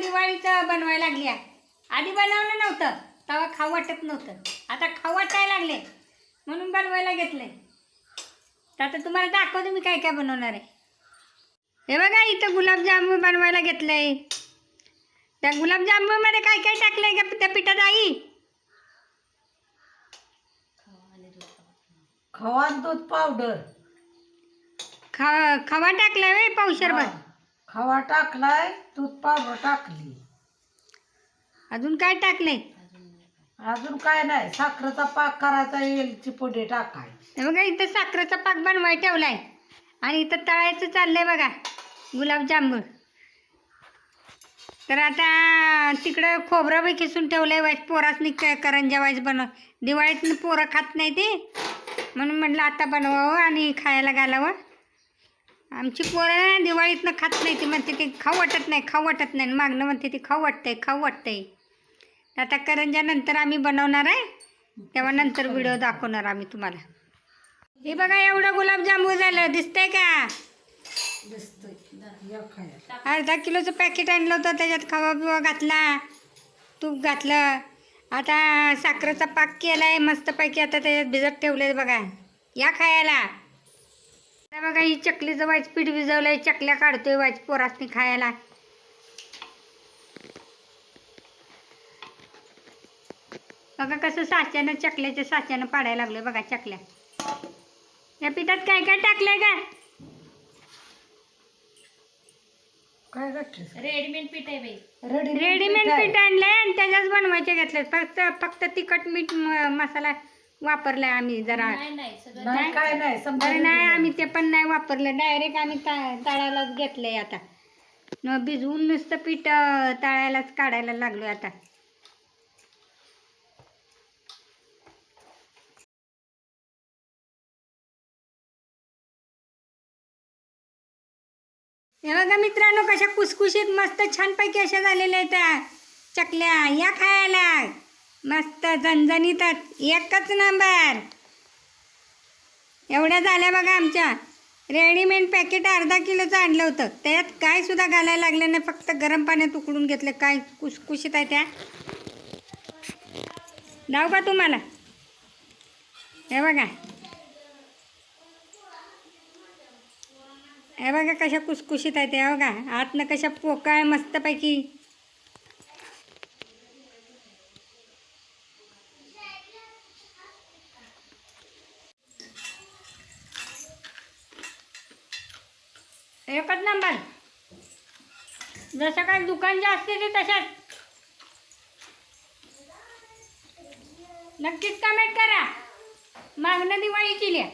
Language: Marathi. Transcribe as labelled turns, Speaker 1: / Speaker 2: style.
Speaker 1: दिवाळीचं बनवायला लागली आहे. आधी बनवलं नव्हतं तेव्हा खाऊ वाटत नव्हतं. आता खाऊ वाटायला लागले म्हणून बनवायला घेतलंय. तर आता तुम्हाला दाखवते मी काय काय बनवणार आहे. हे बघा इथं गुलाबजामुन बनवायला घेतलंय. त्या गुलाबजामुनमध्ये काय काय टाकलंय का त्या पिठात आई
Speaker 2: खवा दूध पावडर.
Speaker 1: खा खवा टाकलाय वे पावशरभर.
Speaker 2: हा. खवा टाकलाय दूध पावडर टाकली.
Speaker 1: अजून काय टाकलंय
Speaker 2: अजून काय नाही साखरेचा पाक करायचा येलची पुढे टाकायची.
Speaker 1: हे बघा इथं साखरेचा पाक बनवाय ठेवलाय. आणि इथं तळायचं चाललंय बघा गुलाबजामुन तर आता तिकडं खोबरं बी खिसून ठेवलंय वाईस पोरासनी क करंजा वाईस बनव दिवाळीत पोरं खात नाही ते. म्हणून म्हटलं आता बनवावं आणि खायला घालावं. आमची पोरं दिवाळीतनं खात नाही ती म्हणते ते खाऊ वाटत नाही खाऊ वाटत नाही. मागणं म्हणते ती खाऊ वाटतंय खाऊ वाटतंय. आता करंजा नंतर आम्ही बनवणार आहे. तेव्हा नंतर व्हिडिओ दाखवणार आम्ही तुम्हाला. हे बघा एवढं गुलाबजामुन झालं. दिसतंय का? अर्धा किलोचं पॅकेट आणलं होतं त्याच्यात खवा बिवा घातला तूप घातलं. आता साखरेचा पाक केलाय मस्तपैकी आता त्याच्यात भिजत ठेवले बघा. या खायला. ही चकलीचं वाईच पीठ भिजवलंय चकल्या काढतोय वाईच पोरासनी खायला. बघा कसं साच्यानं चकल्याच्या साच्यानं पाडायला लागलोय बघा चकल्या. या पिठात काय काय टाकलंय का
Speaker 2: काय
Speaker 3: रेडीमेड पीठ आहे बाई.
Speaker 2: रेडीमेड.
Speaker 1: पीठ आणलंय आणि त्याच्याच बनवायचे घेतले फक्त फक्त तिखट मीठ मसाला वापरलाय आम्ही जरा.
Speaker 3: नाही नाही सगळं
Speaker 2: नाही काय नाही समजा
Speaker 1: अरे नाही आम्ही ते पण नाही वापरलं. डायरेक्ट आम्ही ता- तळायलाच घेतलंय आता. न भिजवून नुसतं पीठ अं, तळायलाच काढायला लागलोय आता. हे बघा मित्रांनो कशा कुसकुशीत मस्त छानपैकी अशा झालेल्या आहेत त्या चकल्या. या खायला. मस्त झणझणीतात एकच नंबर. एवढ्या झाल्या बघा आमच्या. रेडीमेड पॅकेट अर्धा किलोचं आणलं होतं. त्यात काय सुद्धा घालायला लागलं नाही. फक्त गरम पाण्यात उकडून घेतलं. काय कुसकुशीत आहे त्या. जाऊ का तुम्हाला? हे बघा. हे बघा कशा कुसकुशीत आहेत हे बघा. आतनं कशा पोकाळ मस्तपैकी. एकच नंबर. जसं काय दुकान जे असते ते तशाच नक्कीच कमेंट करा. मागणं दिवाळीची लिहा